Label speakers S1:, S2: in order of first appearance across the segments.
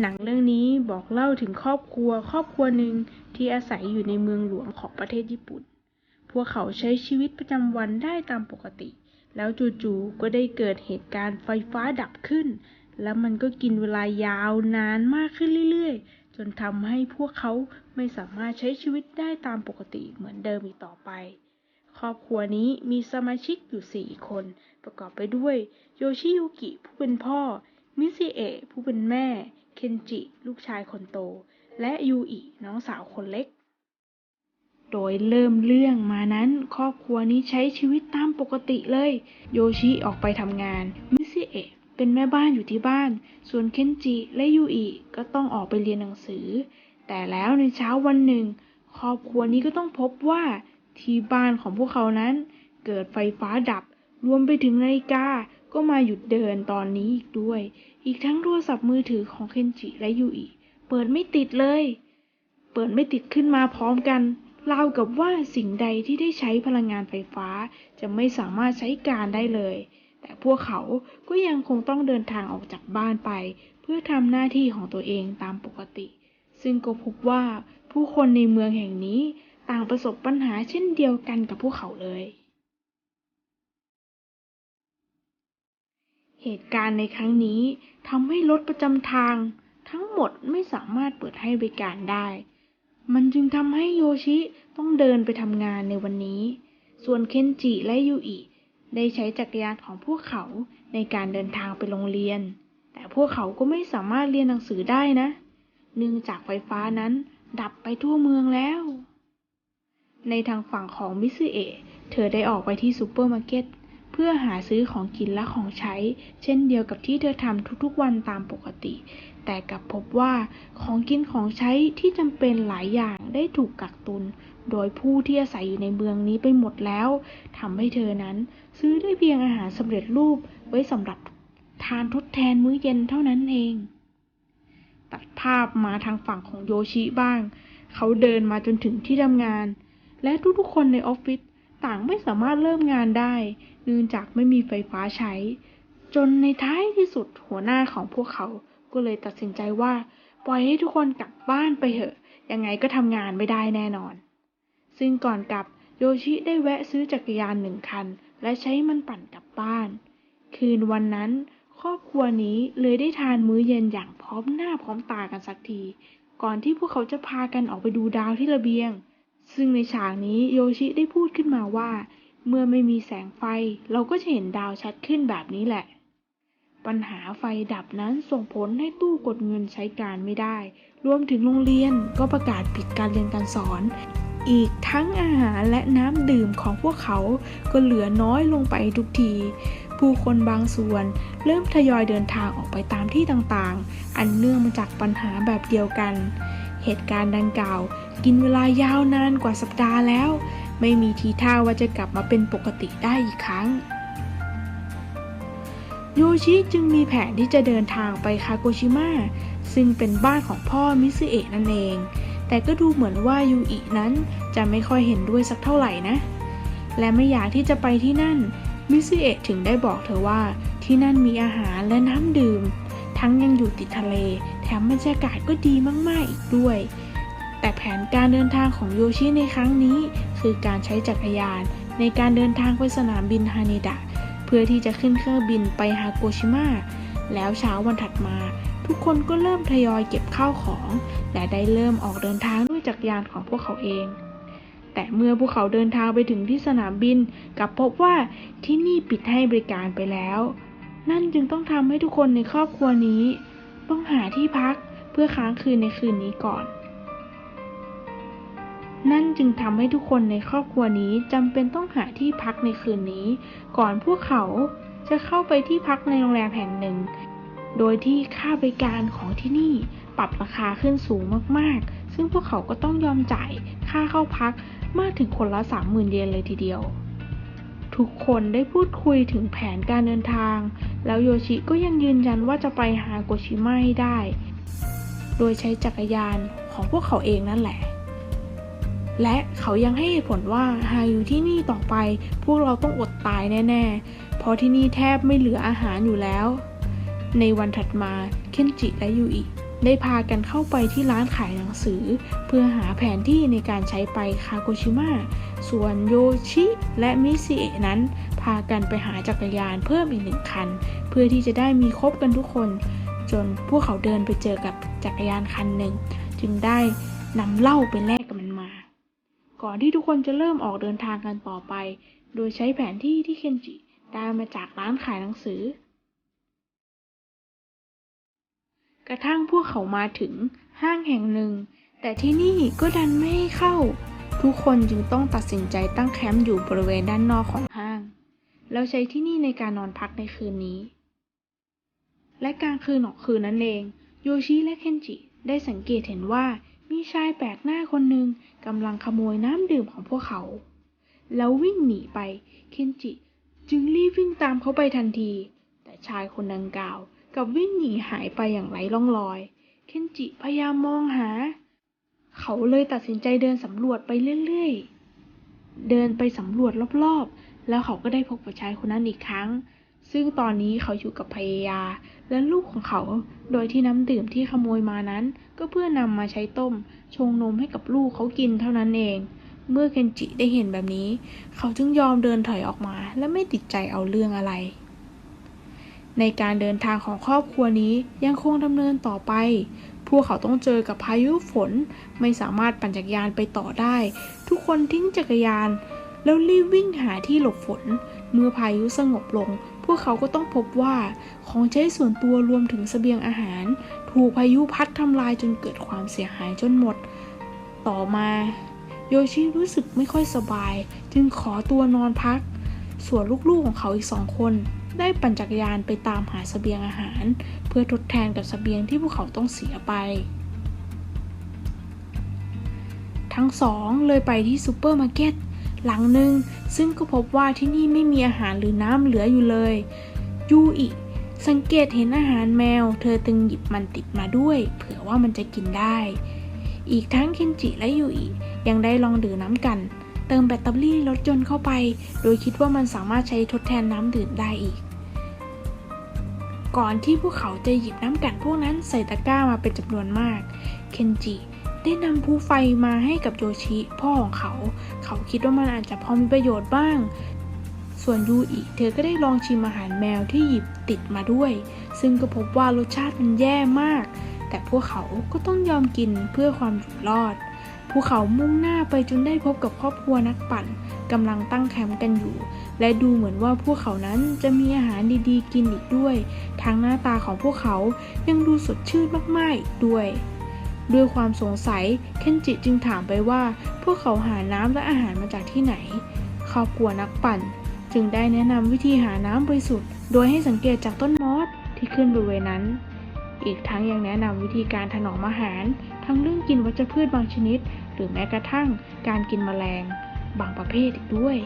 S1: หนังเรื่องนี้บอกเล่าถึงครอบครัวครอบครัวหนึ่งที่อาศัยอยู่ในเมืองหลวงของประเทศญี่ปุ่น พวกเขาใช้ชีวิตประจำวันได้ตามปกติ แล้วจู่ๆก็ได้เกิดเหตุการณ์ไฟฟ้าดับขึ้น แล้วมันก็กินเวลายาวนานมากขึ้นเรื่อยๆ จนทำให้พวกเขาไม่สามารถใช้ชีวิตได้ตามปกติเหมือนเดิมอีกต่อไป ครอบครัวนี้มีสมาชิกอยู่4คน ประกอบไปด้วย โยชิยุกิผู้เป็นพ่อ มิซิเอะผู้เป็นแม่ เคนจิ ลูกชายคนโต และยูอิ น้องสาวคนเล็ก โดยเริ่มเรื่องมานั้นครอบครัวนี้ใช้ชีวิตตามปกติเลย โยชิออกไปทำงาน มิซิเอะเป็นแม่บ้านอยู่ที่บ้าน ส่วนเคนจิและยูอิก็ต้องออกไปเรียนหนังสือ แต่แล้วในเช้าวันหนึ่ง ครอบครัวนี้ก็ต้องพบว่าที่บ้านของพวกเขานั้น เกิดไฟฟ้าดับ รวมไปถึงนาฬิกาก็มาหยุดเดินตอนนี้อีกด้วย อีกทั้งโทรศัพท์มือถือของเคนจิและยูอิเปิดไม่ติดเลย เปิดไม่ติดขึ้นมาพร้อมกันราวกับว่าสิ่งใดที่ได้ใช้พลังงานไฟฟ้าจะไม่สามารถใช้การได้เลย แต่พวกเขาก็ยังคงต้องเดินทางออกจากบ้านไป เพื่อทำหน้าที่ของตัวเองตามปกติ ซึ่งก็พบว่าผู้คนในเมืองแห่งนี้ต่างประสบปัญหาเช่นเดียวกันกับพวกเขาเลย เหตุการณ์ในครั้งนี้ทำให้รถประจำทาง ทั้งหมดไม่สามารถเปิดให้บริการได้ มันจึงทำให้โยชิต้องเดินไปทำงานในวันนี้ ส่วนเคนจิและยูอิได้ใช้จักรยานของพวกเขาในการเดินทางไปโรงเรียน แต่พวกเขาก็ไม่สามารถเรียนหนังสือได้นะ เนื่องจากไฟฟ้านั้นดับไปทั่วเมืองแล้ว ในทางฝั่งของมิซึเอะเธอได้ออกไปที่ซูเปอร์มาร์เก็ต พื่อหาซื้อของกินและของใช้ เช่นเดียวกับที่เธอทำทุกๆวันตามปกติ แต่กลับพบว่าของกินของใช้ที่จำเป็นหลายอย่างได้ถูกกักตุน โดยผู้ที่อาศัยอยู่ในเมืองนี้ไปหมดแล้วทำให้เธอนั้น ซื้อได้เพียงอาหารสำเร็จรูปไว้สำหรับทานทดแทนมื้อเย็นเท่านั้นเอง ตัดภาพมาทางฝั่งของโยชิบ้าง เขาเดินมาจนถึงที่ทำงาน และทุกๆคนในออฟฟิศต่างไม่สามารถเริ่มงานได้ เนื่องจากไม่มีไฟฟ้าใช้ จนในท้ายที่สุดหัวหน้าของพวกเขาก็เลยตัดสินใจว่า ปล่อยให้ทุกคนกลับบ้านไปเถอะ ยังไงก็ทำงานไม่ได้แน่นอน ซึ่งก่อนกลับโยชิได้แวะซื้อจักรยานหนึ่งคัน และใช้มันปั่นกลับบ้าน คืนวันนั้น ครอบครัวนี้เลยได้ทานมื้อเย็นอย่างพร้อมหน้าพร้อมตากันสักที ก่อนที่พวกเขาจะพากันออกไปดูดาวที่ระเบียง ซึ่งในฉากนี้โยชิได้พูดขึ้นมาว่า เมื่อไม่มีแสงไฟเราก็จะเห็นดาวชัดขึ้นแบบนี้แหละ ปัญหาไฟดับนั้นส่งผลให้ตู้กดเงินใช้การไม่ได้ รวมถึงโรงเรียนก็ประกาศปิดการเรียนการสอน อีกทั้งอาหารและน้ำดื่มของพวกเขาก็เหลือน้อยลงไปทุกที ผู้คนบางส่วนเริ่มทยอยเดินทางออกไปตามที่ต่างๆ อันเนื่องมาจากปัญหาแบบเดียวกัน เหตุการณ์ดังกล่าว กินเวลายาวนานกว่าสัปดาห์แล้ว ไม่มีทีท่าว่าจะกลับมาเป็นปกติได้อีกครั้ง โยชิจึงมีแผนที่จะเดินทางไปคาโกชิมะซึ่งเป็นบ้านของพ่อมิซึเอะนั่นเอง แต่ก็ดูเหมือนว่ายูอินั้นจะไม่ค่อยเห็นด้วยสักเท่าไหร่นะ และไม่อยากที่จะไปที่นั่น มิซึเอะถึงได้บอกเธอว่าที่นั่นมีอาหารและน้ำดื่ม ทั้งยังอยู่ติดทะเล แถมบรรยากาศก็ดีมากๆอีกด้วย แต่แผนการเดินทางของโยชิในครั้งนี้ คือการใช้จักรยาน ในการเดินทางไปสนามบินฮานิดะ เพื่อที่จะขึ้นเครื่องบินไปฮาโกชิมะแล้วเช้าวันถัดมา ทุกคนก็เริ่มทยอยเก็บข้าวของ และได้เริ่มออกเดินทางด้วยจักรยานของพวกเขาเอง แต่เมื่อพวกเขาเดินทางไปถึงที่สนามบินกลับพบว่าที่นี่ปิดให้บริการไปแล้ว นั่นจึงต้องทำให้ทุกคนในครอบครัวนี้ ต้องหาที่พักเพื่อค้างคืนในคืนนี้ก่อน นั่นจึงทำให้ทุกคนในครอบครัวนี้จำเป็นต้องหาที่พักในคืนนี้ ก่อนพวกเขาจะเข้าไปที่พักในโรงแรมแห่งหนึ่ง โดยที่ค่าบริการของที่นี่ปรับราคาขึ้นสูงมากๆ ซึ่งพวกเขาก็ต้องยอมจ่ายค่าเข้าพักมากถึงคนละ 30,000 เยนเลยทีเดียว ทุกคนได้พูดคุยถึงแผนการเดินทาง แล้วโยชิก็ยังยืนยันว่าจะไปฮาโกชิมะให้ได้ โดยใช้จักรยานของพวกเขาเองนั่นแหละ และเขายังให้เหตุผลว่าหากอยู่ที่นี่ต่อไป พวกเราต้องอดตายแน่ๆ เพราะที่นี่แทบไม่เหลืออาหารอยู่แล้ว ในวันถัดมาเคนจิและยูอิได้พากันเข้าไปที่ร้านขายหนังสือ เพื่อหาแผนที่ในการใช้ไปคาโกชิมะ ส่วนโยชิและมิซิเอะนั้น พากันไปหาจักรยานเพิ่มอีกหนึ่งคัน เพื่อที่จะได้มีครบกันทุกคน จนพวกเขาเดินไปเจอกับจักรยานคันหนึ่ง จึงได้นำเหล้าไปแลก ก่อนที่ทุกคนจะเริ่มออกเดินทางกันต่อไป โดยใช้แผนที่ที่เคนจิได้มาจากร้านขายหนังสือ กระทั่งพวกเขามาถึงห้างแห่งหนึ่ง แต่ที่นี่ก็ดันไม่ให้เข้า ทุกคนจึงต้องตัดสินใจตั้งแคมป์อยู่บริเวณด้านนอกของห้าง แล้วใช้ที่นี่ในการนอนพักในคืนนี้ และกลางคืนของคืนนั้นเอง โยชิและเคนจิได้สังเกตเห็นว่า มีชายแปลกหน้าคนหนึ่งกำลังขโมยน้ำดื่มของพวกเขา แล้ววิ่งหนีไป เคนจิจึงรีบวิ่งตามเขาไปทันที แต่ชายคนดังกล่าวกับวิ่งหนีหายไปอย่างไร้ร่องรอย เคนจิพยายามมองหา เขาเลยตัดสินใจเดินสำรวจไปเรื่อยๆ เดินไปสำรวจรอบๆ แล้วเขาก็ได้พบกับชายคนนั้นอีกครั้ง ซึ่งตอนนี้เขาอยู่กับภรรยา และลูกของเขา โดยที่น้ำดื่มที่ขโมยมานั้น ก็เพื่อนำมาใช้ต้ม ชงนมให้กับลูกเขากินเท่านั้นเอง เมื่อเคนจิได้เห็นแบบนี้ เขาจึงยอมเดินถอยออกมา และไม่ติดใจเอาเรื่องอะไร ในการเดินทางของครอบครัวนี้ยังคงดำเนินต่อไป พวกเขาต้องเจอกับพายุฝน ไม่สามารถปั่นจักรยานไปต่อได้ ทุกคนทิ้งจักรยาน แล้วรีบวิ่งหาที่หลบฝน เมื่อพายุสงบลง วกเขาก็ต้องพบว่าของใช้ส่วนตัวรวมถึงเสบียงอาหาร ถูกพายุพัดทำลายจนเกิดความเสียหายจนหมด ต่อมา โยชิรู้สึกไม่ค่อยสบาย จึงขอตัวนอนพัก ส่วนลูกๆของเขาอีกสองคน ได้ปั่นจักรยานไปตามหาเสบียงอาหาร เพื่อทดแทนกับเสบียงที่พวกเขาต้องเสียไป ทั้งสองเลยไปที่ซูเปอร์มาร์เก็ต หลังหนึ่งซึ่งก็พบว่าที่นี่ไม่มีอาหารหรือน้ำเหลืออยู่เลยยูอิสังเกตเห็นอาหารแมว เธอจึงหยิบมันติดมาด้วย เผื่อว่ามันจะกินได้ อีกทั้งเคนจิและยูอิยังได้ลองดื่มน้ำกัน เติมแบตเตอรี่รถยนต์เข้าไป โดยคิดว่ามันสามารถใช้ทดแทนน้ำดื่มได้อีก ก่อนที่พวกเขาจะหยิบน้ำกันพวกนั้นใส่ตะกร้ามาเป็นจำนวนมาก เคนจิ ได้นำผู้ไฟมาให้กับโยชิพ่อของเขา เขาคิดว่ามันอาจจะพอมีประโยชน์บ้าง ส่วนยูอิเธอก็ได้ลองชิมอาหารแมวที่หยิบติดมาด้วย ซึ่งก็พบว่ารสชาติมันแย่มาก แต่พวกเขาก็ต้องยอมกินเพื่อความอยู่รอดพวกเขามุ่งหน้าไปจนได้พบกับครอบครัวนักปั่นกำลังตั้งแคมป์กันอยู่ และดูเหมือนว่าพวกเขานั้นจะมีอาหารดีๆ กินอีกด้วย ทั้งหน้าตาของพวกเขายังดูสดชื่นมากๆด้วย ด้วยความสงสัย เคนจิจึงถามไปว่า พวกเขาหาน้ำและอาหารมาจากที่ไหน ครอบครัวนักปั่น จึงได้แนะนำวิธีหาน้ำบริสุทธิ์ โดยให้สังเกตจากต้นมอสที่ขึ้นบริเวณนั้น อีกทั้งยังแนะนำวิธีการถนอมอาหาร ทั้งเรื่องกินวัชพืชบางชนิด หรือแม้กระทั่งการกินแมลง บางประเภทอีกด้วย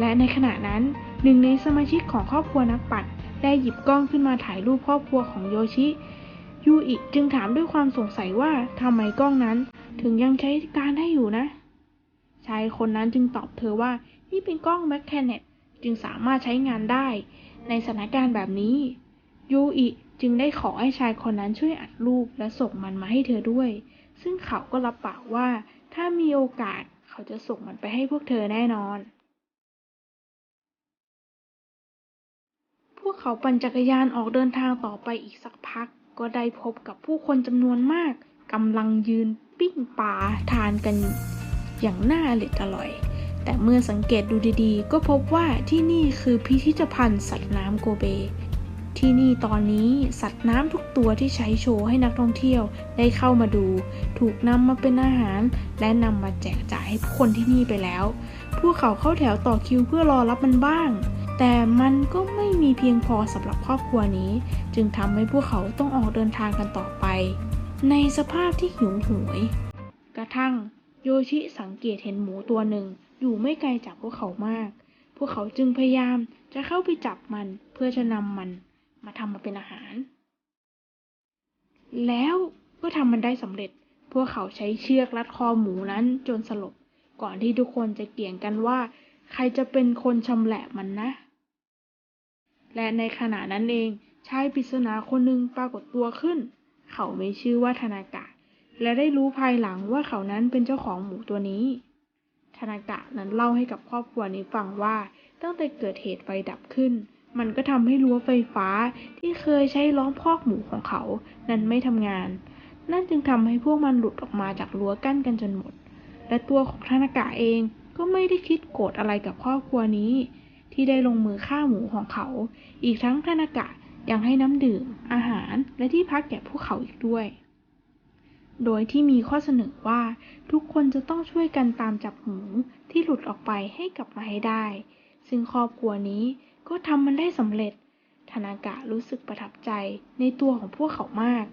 S1: และในขณะนั้นหนึ่งในสมาชิกของครอบครัวนักปั่นได้หยิบกล้องขึ้นมาถ่ายรูปครอบครัวของโยชิ ยูอิจึงถามด้วยความสงสัยว่าทำไมกล้องนั้น ถึงยังใช้การได้อยู่นะ ชายคนนั้นจึงตอบเธอว่า นี่เป็นกล้องแมคแคนเนตจึงสามารถใช้งานได้ ในสถานการณ์แบบนี้ ยูอิจึงได้ขอให้ชายคนนั้นช่วยอัดรูปและส่งมันมาให้เธอด้วย ซึ่งเขาก็รับปากว่า ถ้ามีโอกาสเขาจะส่งมันไปให้พวกเธอแน่นอน พวกเขาปั่นจักรยานออกเดินทางต่อไปอีกสักพัก ก็ได้พบกับผู้คนจำนวนมากกำลังยืนปิ้งปลาทานกันอย่างน่าอร่อยอร่อย แต่เมื่อสังเกตดูดีๆ ก็พบว่าที่นี่คือพิพิธภัณฑ์สัตว์น้ำโกเบ ที่นี่ตอนนี้สัตว์น้ำทุกตัวที่ใช้โชว์ให้นักท่องเที่ยวได้เข้ามาดู ถูกนำมาเป็นอาหาร และนำมาแจกจ่ายให้ผู้คนที่นี่ไปแล้ว พวกเขาเข้าแถวต่อคิวเพื่อรอรับมันบ้าง แต่มันก็ไม่มีเพียงพอสำหรับครอบครัวนี้ จึงทำให้พวกเขาต้องออกเดินทางกันต่อไป ในสภาพที่หิวโหวย กระทั่งโยชิสังเกตเห็นหมูตัวหนึ่งอยู่ไม่ไกลจากพวกเขามาก พวกเขาจึงพยายามจะเข้าไปจับมันเพื่อจะนำมันมาทำมาเป็นอาหาร แล้วก็ทำมันได้สำเร็จ พวกเขาใช้เชือกรัดคอหมูนั้นจนสลบ ก่อนที่ทุกคนจะเกี่ยงกันว่า ใครจะเป็นคนชำแหละมันนะ และในขณะนั้นเองชายปริศนาคนหนึ่งปรากฏตัวขึ้น เขาไมีชื่อว่าทานากะ และได้รู้ภายหลังว่าเขานั้นเป็นเจ้าของหมูตัวนี้ทานากะนั้นเล่าให้กับครอบครัวนี้ฟังว่าตั้งแต่เกิดเหตุไฟดับขึ้น มันก็ทำให้รั้วไฟฟ้าที่เคยใช้ล้อมคอกหมูของเขา นั้นไม่ทำงาน นั่นจึงทำให้พวกมันหลุดออกมาจากรั้วกั้นกันจนหมด และตัวของทานากะเองก็ไม่ได้คิดโกรธอะไรกับครอบครัวนี้ ที่ได้ลงมือฆ่าหมูของเขา อีกทั้งทานากะยังให้น้ำดื่ม อาหาร และที่พักแก่พวกเขาอีกด้วย โดยที่มีข้อเสนอว่าทุกคนจะต้องช่วยกันตามจับหมูที่หลุดออกไปให้กลับมาให้ได้ ซึ่งครอบครัวนี้ก็ทำมันได้สำเร็จทานากะรู้สึกประทับใจในตัวของพวกเขามาก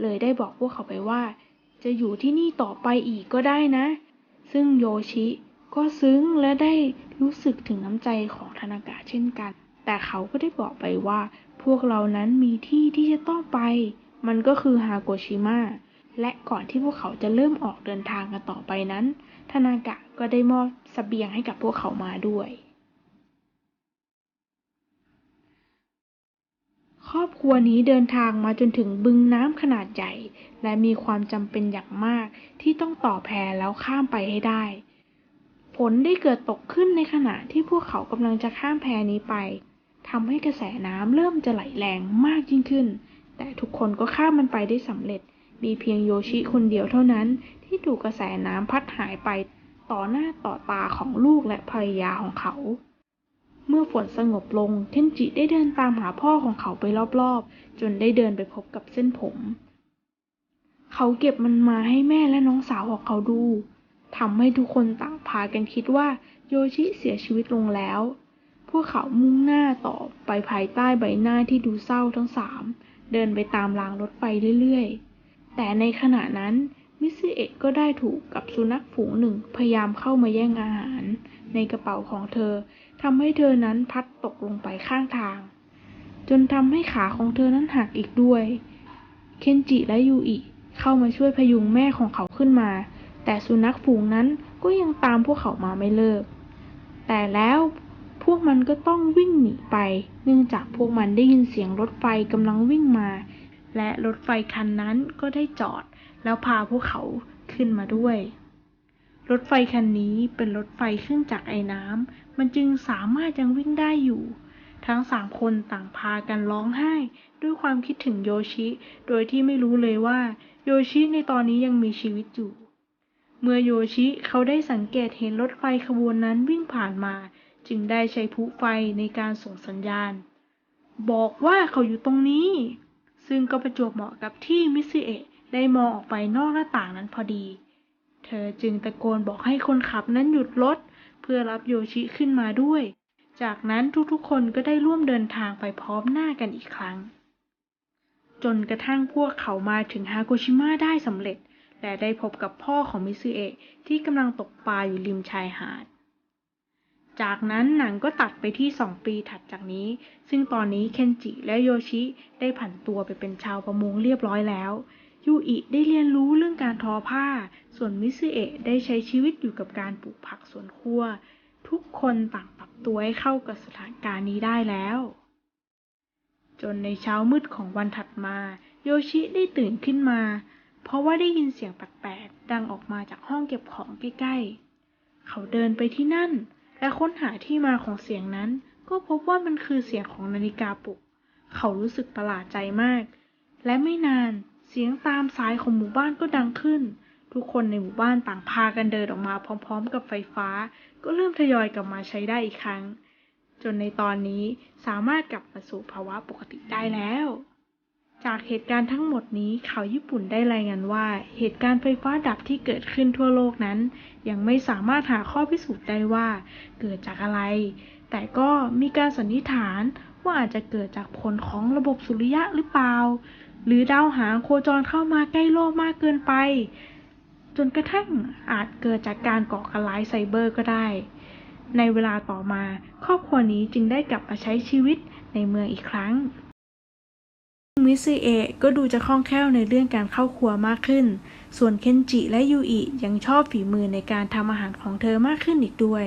S1: เลยได้บอกพวกเขาไปว่า จะอยู่ที่นี่ต่อไปอีกก็ได้นะ ซึ่งโยชิ ก็ซึ้งและได้รู้สึกถึงน้ำใจของทานากะเช่นกัน แต่เขาก็ได้บอกไปว่า พวกเรานั้นมีที่ที่จะต้องไป มันก็คือฮาโกชิมะและก่อนที่พวกเขาจะเริ่มออกเดินทางกันต่อไปนั้นทานากะก็ได้มอบเสบียงให้กับพวกเขามาด้วย ครอบครัวนี้เดินทางมาจนถึงบึงน้ำขนาดใหญ่ และมีความจำเป็นอย่างมากที่ต้องต่อแพแล้วข้ามไปให้ได้ ฝนได้เกิดตกขึ้นในขณะที่พวกเขากำลังจะข้ามแพนี้ไปทำให้กระแสน้ำเริ่มจะไหลแรงมากยิ่งขึ้น แต่ทุกคนก็ข้ามมันไปได้สำเร็จ มีเพียงโยชิคนเดียวเท่านั้น ที่ถูกกระแสน้ำพัดหายไปต่อหน้าต่อตาของลูกและภรรยาของเขา เมื่อฝนสงบลงเคนจิได้เดินตามหาพ่อของเขาไปรอบๆ จนได้เดินไปพบกับเส้นผม เขาเก็บมันมาให้แม่และน้องสาวของเขาดู ทำให้ทุกคนต่างพากันคิดว่าโยชิเสียชีวิตลงแล้ว พวกเขามุ่งหน้าต่อไปภายใต้ใบหน้าที่ดูเศร้าทั้งสาม เดินไปตามรางรถไฟเรื่อยๆ แต่ในขณะนั้นมิซึเอะก็ได้ถูกกับสุนัขฝูงหนึ่งพยายามเข้ามาแย่งอาหาร ในกระเป๋าของเธอทำให้เธอนั้นพัดตกลงไปข้างทาง จนทำให้ขาของเธอนั้นหักอีกด้วย เคนจิและยูอิเข้ามาช่วยพยุงแม่ของเขาขึ้นมา แต่สุนัขฝูงนั้นก็ยังตามพวกเขามาไม่เลิก แต่แล้วพวกมันก็ต้องวิ่งหนีไป เนื่องจากพวกมันได้ยินเสียงรถไฟกำลังวิ่งมา และรถไฟคันนั้นก็ได้จอด แล้วพาพวกเขาขึ้นมาด้วย รถไฟคันนี้เป็นรถไฟเครื่องจักรไอ้น้ำมันจึงสามารถยังวิ่งได้อยู่ ทั้งสามคนต่างพากันร้องไห้ ด้วยความคิดถึงโยชิ โดยที่ไม่รู้เลยว่า โยชิในตอนนี้ยังมีชีวิตอยู่ เมื่อโยชิเขาได้สังเกตเห็นรถไฟขบวนนั้นวิ่งผ่านมา จึงได้ใช้พลุไฟในการส่งสัญญาณ บอกว่าเขาอยู่ตรงนี้ ซึ่งก็ประจวบเหมาะกับที่มิซึเอะได้มองออกไปนอกหน้าต่างนั้นพอดี เธอจึงตะโกนบอกให้คนขับนั้นหยุดรถเพื่อรับโยชิขึ้นมาด้วย จากนั้นทุกๆคนก็ได้ร่วมเดินทางไปพร้อมหน้ากันอีกครั้ง จนกระทั่งพวกเขามาถึงฮาโกชิมะได้สำเร็จ และได้พบกับพ่อของมิซึเอะที่กำลังตกปลาอยู่ริมชายหาด จากนั้นหนังก็ตัดไปที่สองปีถัดจากนี้ ซึ่งตอนนี้เคนจิและโยชิได้ผันตัวไปเป็นชาวประมงเรียบร้อยแล้วยูอิได้เรียนรู้เรื่องการทอผ้า ส่วนมิซึเอะได้ใช้ชีวิตอยู่กับการปลูกผักสวนครัว ทุกคนต่างปรับตัวให้เข้ากับสถานการณ์นี้ได้แล้ว จนในเช้ามืดของวันถัดมา โยชิได้ตื่นขึ้นมา เพราะว่าได้ยินเสียงแปลกๆ ดังออกมาจากห้องเก็บของใกล้ๆ เขาเดินไปที่นั่น และค้นหาที่มาของเสียงนั้น ก็พบว่ามันคือเสียงของนาฬิกาปลุก เขารู้สึกประหลาดใจมาก และไม่นานเสียงตามสายของหมู่บ้านก็ดังขึ้น ทุกคนในหมู่บ้านต่างพากันเดินออกมาพร้อม ๆ กับไฟฟ้า ก็เริ่มทยอยกลับมาใช้ได้อีกครั้ง จนในตอนนี้สามารถกลับมาสู่ภาวะปกติได้แล้ว จากเหตุการณ์ทั้งหมดนี้ข่าวญี่ปุ่นได้รายงานว่า เหตุการณ์ไฟฟ้าดับที่เกิดขึ้นทั่วโลกนั้น ยังไม่สามารถหาข้อพิสูจน์ได้ว่า เกิดจากอะไร แต่ก็มีการสันนิษฐานว่าอาจจะเกิดจากผลของระบบสุริยะหรือเปล่า หรือดาวหางโคจรเข้ามาใกล้โลกมากเกินไป จนกระทั่งอาจเกิดจากการก่อการร้ายไซเบอร์ก็ได้ ในเวลาต่อมา ครอบครัวนี้จึงได้กลับมาใช้ชีวิตในเมืองอีกครั้ง มิซึเอะก็ดูจะคล่องแคล่วในเรื่องการเข้าครัวมากขึ้น ส่วนเคนจิและยูอิยังชอบฝีมือในการทำอาหารของเธอมากขึ้นอีกด้วย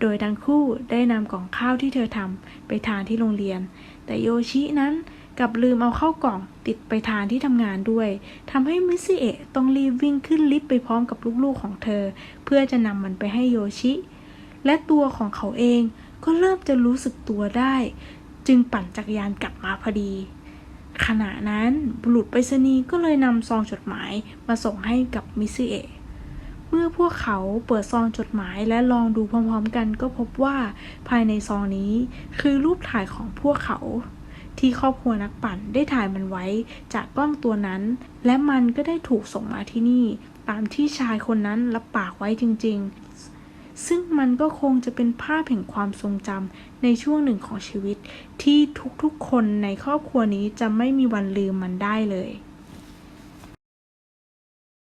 S1: โดยทั้งคู่ได้นำกล่องข้าวที่เธอทำไปทานที่โรงเรียน แต่โยชินั้นกลับลืมเอาเข้ากล่องติดไปทานที่ทำงานด้วยทำให้มิซิเอะต้องรีบวิ่งขึ้นลิฟต์ไปพร้อมกับลูกๆของเธอ เพื่อจะนำมันไปให้โยชิ และตัวของเขาเองก็เริ่มจะรู้สึกตัวได้ จึงปั่นจักรยานกลับมาพอดี ขณะนั้นบุรุษไปรษณีย์ก็เลยนำซองจดหมายมาส่งให้กับมิสซิเอะเมื่อพวกเขาเปิดซองจดหมายและลองดูพร้อมๆกันก็พบว่าภายในซองนี้คือรูปถ่ายของพวกเขา ที่ครอบครัวนักปั่นได้ถ่ายมันไว้จากกล้องตัวนั้น และมันก็ได้ถูกส่งมาที่นี่ ตามที่ชายคนนั้นรับปากไว้จริงๆ ซึ่งมันก็คงจะเป็นภาพแห่งความทรงจำในช่วงหนึ่งของชีวิต ที่ทุกๆคนในครอบครัวนี้จะไม่มีวันลืมมันได้เลย